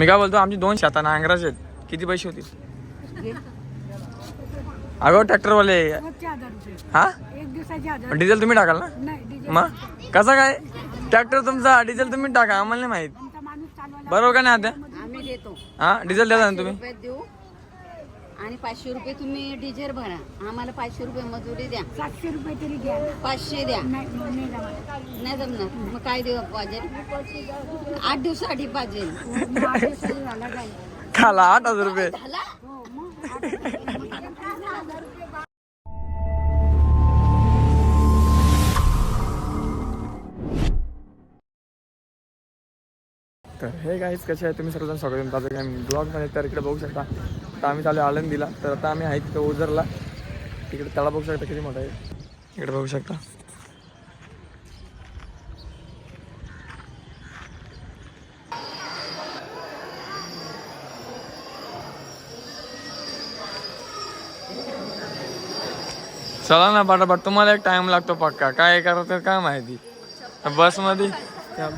मी काय बोलतो आमची दोन शेता नांगराचे आहेत. किती पैसे होतील? अगं ट्रॅक्टरवाले. रोजचे हजार रुपये हा? एक दिवसाचे हजार डिझेल तुम्ही टाकाल ना? नाही डिझेल मग? कसं काय? ट्रॅक्टर तुमचा डिझेल तुम्ही टाका आम्हाला नाही माहीत. आमचा माणूस चालवायला बरोबर का नाही आता? आम्ही देतो. हा डिझेल द्या ना तुम्ही? रुपयात देऊ. आणि पाचशे रुपये तुम्ही डिझेल भरा. आम्हाला पाचशे रुपये मजुरी द्या. सातशे रुपये तरी घ्या. पाचशे द्या. नाही नाही जमत. नाही जमणार. मग काय देऊ पाहिजे आठ दिवसासाठी पाहिजे मग आठ दिवसाचा झाला? काय खाला आठ हजार रुपये. झाला हो मग तर हे गाईज कसे आहे तुम्ही सर्वजण स्वागत आहे. माझं काय ब्लॉगमध्ये तर इकडे बघू शकता. तर आम्ही चालू आळंदीला. तर आता आम्ही आहे तिथे ओझरला. तिकडे तळा बघू शकता किती मोठा आहे? इकडे बघू शकता. चला ना पाठापाठ तुम्हाला एक टाइम लागतो पक्का. काय करत काय माहिती. बसमध्ये?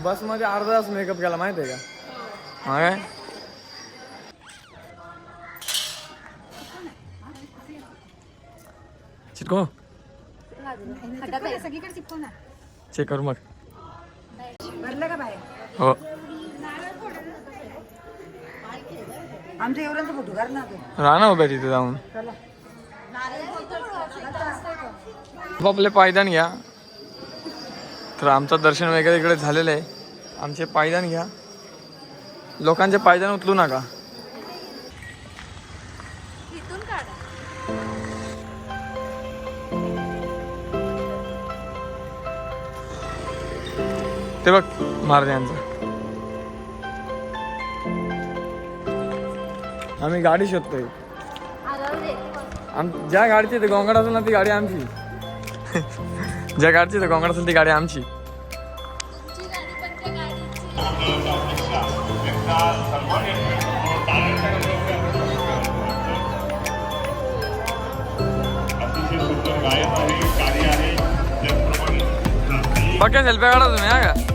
बसमध्ये अर्धा तास मेकअप केला माहिती आहे का? हा काय? चिपको ना चेक करू मग. हो. आमच्या एवढ्यांचा फोटो काढ ना तू. राहा ना उभ्या तिथे जाऊन. आपले पायदान घ्या. तर आमचं दर्शन वगैरे इकडे झालेलं आहे. आमचे पायदान घ्या. लोकांचे पायदान उचलू नका. ते बघ महाराजांचं आम्ही गाडी शोधतोय. आम ज्या गाडीची ते गोंगाट असेल ना ती गाडी आमची. ज्या गाडीची ते गोंगाट असेल ती गाडी आमची. पक्या सेल्फ्या काढा तुम्ही हा का?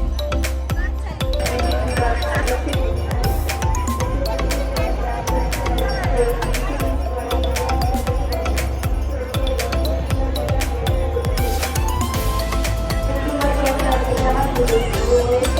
इकडे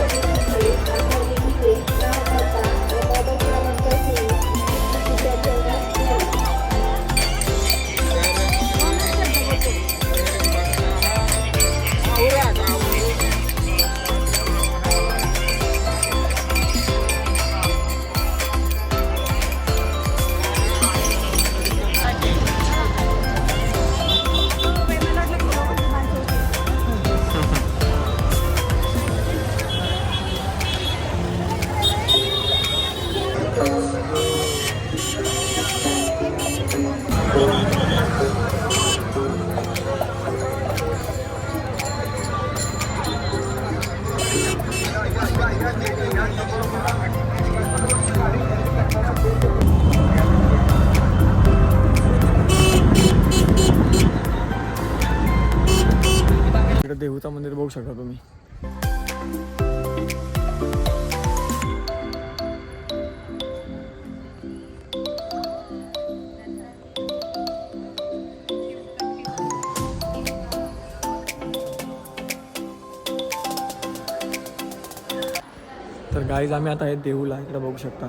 गाईज आम्ही आता आहे देहूला इकडे बघू शकता.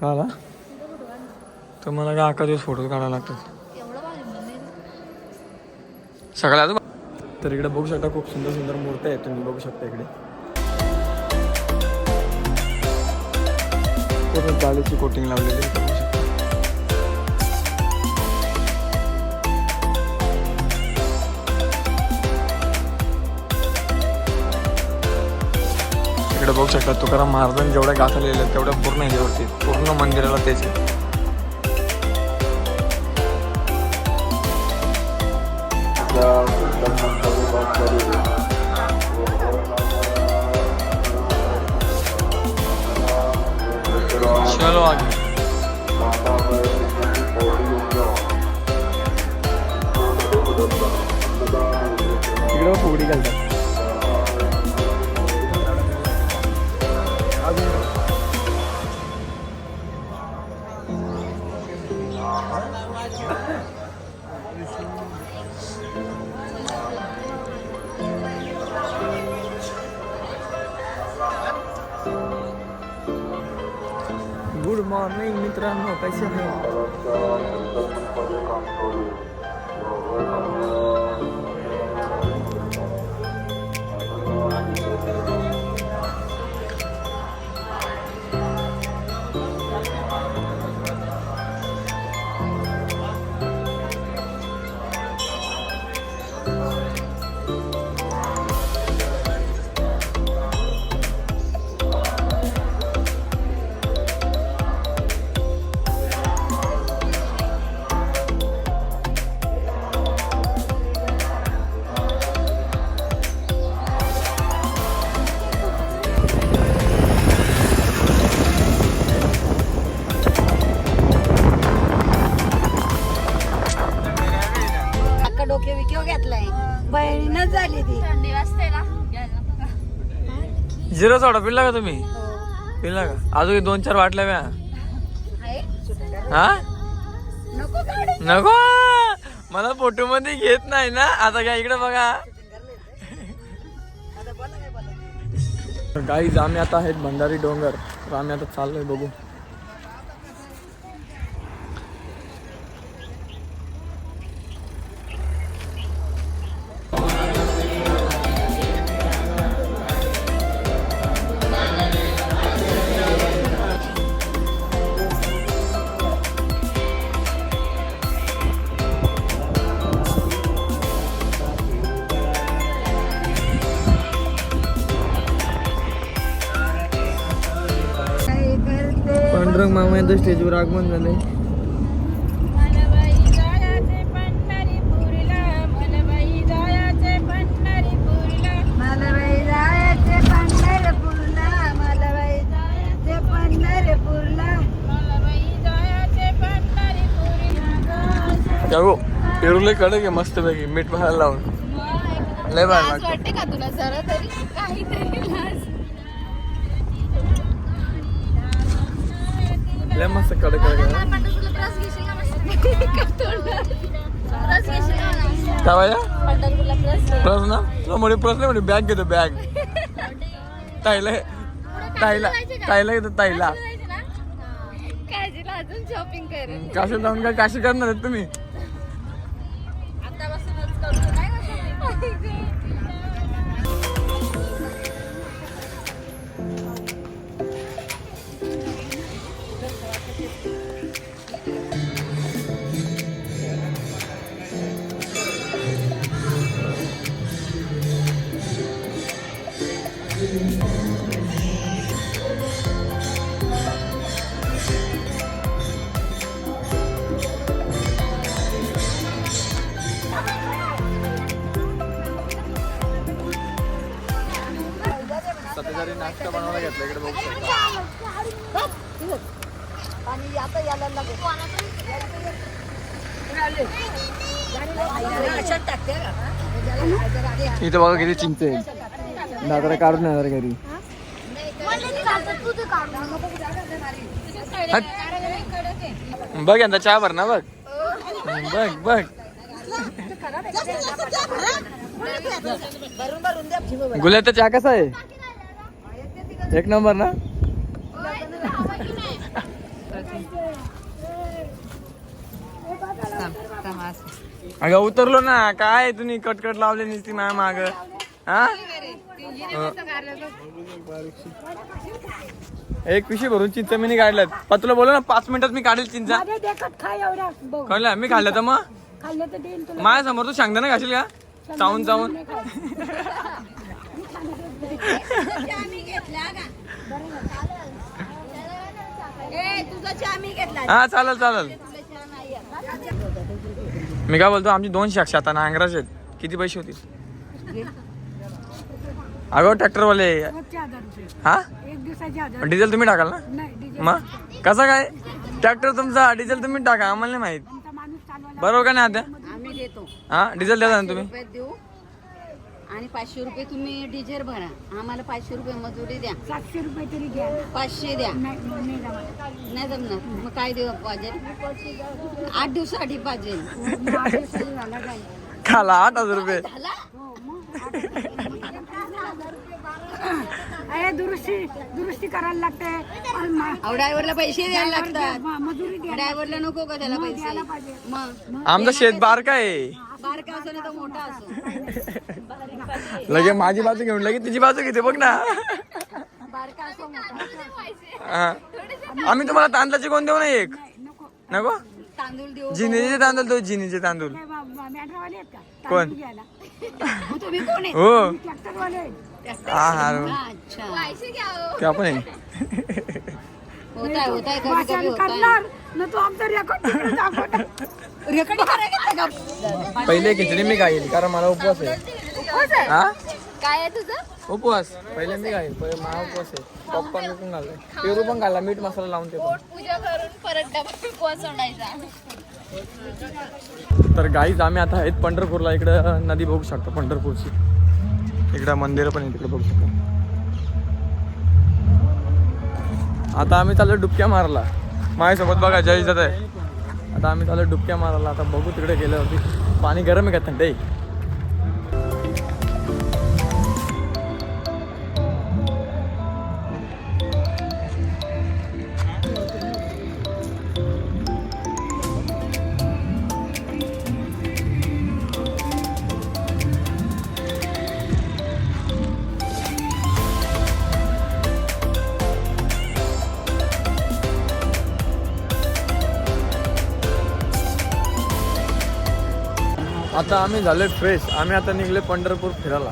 का आला? तुम्हाला काय अकरा दिवस फोटो काढायला लागतात. सगळ्यात तर इकडे बघू शकता खूप सुंदर सुंदर मूर्त्या आहेत तुम्ही बघू शकता इकडे. पूर्ण कोटिंग लावलेली इकडे बघू शकता तुकाराम महाराजांनी जेवढ्या गाथा लिहिल्या तेवढ्या पूर्ण ह्याच्यावरती पूर्ण मंदिराला तेच आहे. चलो आगे. घालतात गुड मॉर्निंग मित्रांनो कसे आहे झिरो सोडा पिल्ला का तुम्ही? पिल्ला का? अजून दोन चार वाटल्या म्या. हा? नको मला फोटो मध्ये घेत नाही ना. आता काय इकडे बघा. गाईज आम्ही आता आहेत भंडारी डोंगर. आम्ही आता चाललोय बघू. मामा यांचं स्टेजवर आगमन झालंय. पेरूले कडक आहे मस्त पैकी मीठ भायला लावून. लय भारी वाटते का तुला? जरा तरी काहीतरी घेशील का ना? काय घे. प्रश्न ना? तुला म्हणे प्रश्न म्हणे बॅग घेतो बॅग ताईला ताईला ताईला घेतो ताईला. काशी जाऊन काय काशी करणार तुम्ही? घेतला इकडे बघू शकता. आणि आता याला लागेल? इथं बघा किती चिंच आहे. दादरा काढून येणार घरी. बघ यंदा चहा भर ना बघ. बघ बघ. गुलाबचा चहा कसा आहे? एक नंबर ना? अगं उतरलो ना. काय तुम्ही कटकट लावले नसती मॅम माग? हा? एक पिशी भरून चिंच मी काढल्यात. पण तुला बोल ना पाच मिनिटात मी काढेल चिंचा. कळलं? मी तर मग? खाल्लं तर तुला. माझ्यासमोर तू सांगता ना घाशील का चावून चावून. हा चालेल चालेल. मी काय बोलतो आमची दोन शाक्षा आता नांगराचे आहेत. किती पैसे होतील? अगं ट्रॅक्टरवाले हा? एक दिवसाचे हजार डिझेल तुम्ही टाकाल ना? मग? कसं काय? ट्रॅक्टर तुमचा डिझेल तुम्ही टाका आम्हाला नाही माहीत. बरोबर का नाही आता आम्ही देतो हा डिझेल द्या ना तुम्ही? आणि पाचशे रुपये तुम्ही डिझेल भरा. आम्हाला पाचशे रुपये मजुरी द्या. सातशे रुपये तरी घ्या. पाचशे द्या. नाही नाही जमत. नाही जमणार. मग काय देऊ पाहिजे आठ दिवसासाठी पाहिजे. झाला काय खाला आठ हजार रुपये. झाला? हो मग आठ दिवसाचा. अरे दुरुस्ती दुरुस्ती करायला लागते. आणि मा- अहो ड्रायव्हरला पैसे द्यायला लागतात. म- मजुरी द्या. ड्रायव्हरला नको का त्याला पैसे. मग आमचं शेत बारका आहे. बारका असो ना तर मोठा असो. लगे माझी बाजू घेऊन लगे तिची बाजू घेते बघ ना. बारका असो मोठा हा. आम्ही तुम्हाला तांदळाचे कोण देऊ ना एक? नाही, नको. नको? तांदूळ देऊ जिनीचे तांदूळ देऊ जिनीचे तांदूळ. कोण? हो. हा. हा अच्छा. ते आपण आहे. होताय होताय कधी भाषण कधी होताय करणार न तो आमचा रेकॉर्ड तिकडे दाखवणार. रेकॉर्डिंग करायला का? पहिले खिचडी मी खाईल कारण मला उपवास आहे. हा? काय आहे तुझं? उपवास. पहिले मी खाईल पहिले मला उपवास आहे. पॉपकॉर्न विकून घाललाय पेरू पण घालला मीठ मसाला लावून ते पण पूजा करून परत डबा पोचवण्याचा तर गाईज आम्ही आता आहेत पंढरपूरला. इकडं नदी बघू शकतो पंढरपूरची. इकडं मंदिरं पण आहे तिकडे बघू शकतो. आता आम्ही चाललो डुबक्या मारला माझ्यासोबत बघा जय जात आहे. आता आम्ही चाललो डुबक्या मारायला. आता बघू तिकडे गेलं होती पाणी गरम आहे का थंड आता आम्ही झालोय फ्रेश आम्ही आता निघले पंढरपूर फिरायला.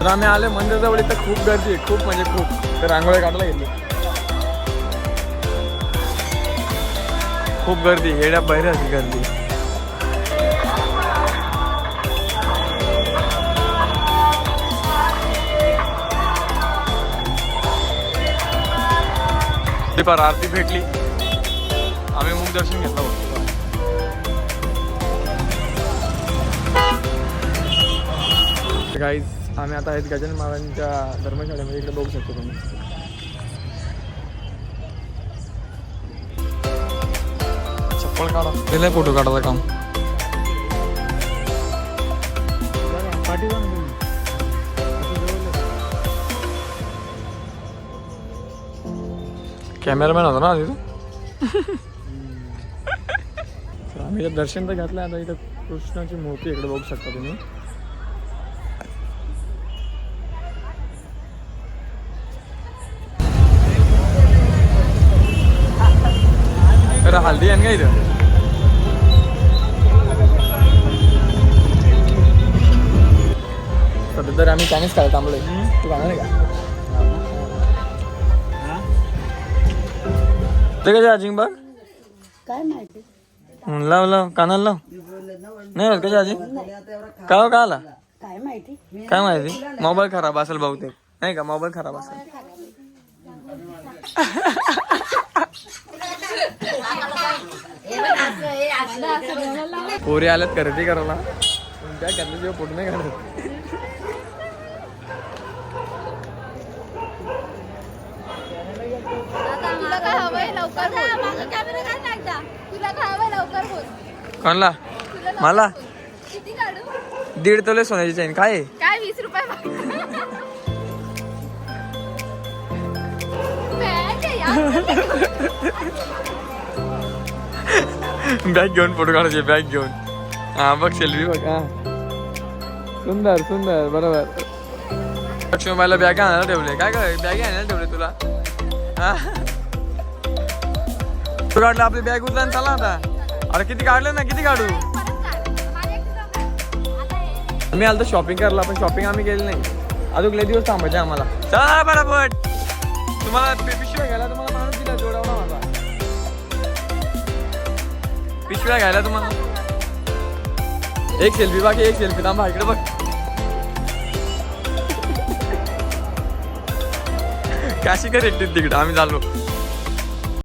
तर आम्ही आले मंदिराजवळ इथं खूप गर्दी आहे. खूप म्हणजे खूप. तर रांगोळ्या काढायला गेली. खूप गर्दी येड्या बहिऱ्याची गर्दी. ती पर आरती भेटली. आम्ही मुख दर्शन घेतलं होतं गाईज आम्ही आता आहेत गजानन महाराजांच्या धर्मशाळेमध्ये. इकडे बघू शकतो तुम्ही. चप्पल काढा. दिलाय फोटो काढायचं काम. कॅमेरामॅन होता ना तिथं तर आम्ही इथं दर्शन तर घातलं आता इथं कृष्णाची मूर्ती इकडे बघू शकता तुम्ही तर हल्दी आहे ना का इथं तर आम्ही चायनीज खायला थांबलोय तू आहे का ते कशा आजिंग बघ काय माहिती? लाव लाव कानाला लाव. नाही होत कशा आजी का का आला काय माहिती? काय माहिती? मोबाईल खराब असेल बहुतेक. नाही का? मोबाईल खराब असेल. पोरी आल्यात खरेदी करायला. पण त्या खरेदीशिवाय फोटो नाही काढत तुला काय हवंय लवकर बोल माझा कॅमेरा काय लागता तुला काय हवंय लवकर बोल कोणला? तुला लवकर मला? दीड तोले सोन्याची चैन. काय? काय वीस रुपये बॅग आहे यार. बॅग घेऊन फोटो काढायचे बॅग घेऊन. हा बघ सेल्फी बघ हा. सुंदर सुंदर बरोबर. लक्ष्मीबाईला बॅग आणायला ठेवले काय काय बॅग आणायला ठेवले तुला? हा? तू काढलं आपली बॅग उचला आणि चला आता? अरे किती काढले ना किती काढू? आम्ही आलो शॉपिंग करायला पण शॉपिंग आम्ही केली नाही. अजून लय दिवस थांबायचे आम्हाला. चला बरोबर तुम्हाला पि- पिशव्या घ्यायला तुम्हाला माणूस दिला जोडावला माझा. पिशव्या घ्यायला तुम्हाला. एक सेल्फी बाकी एक सेल्फी थांबा इकडे बघ. काशी कर तिकडं आम्ही चाललो.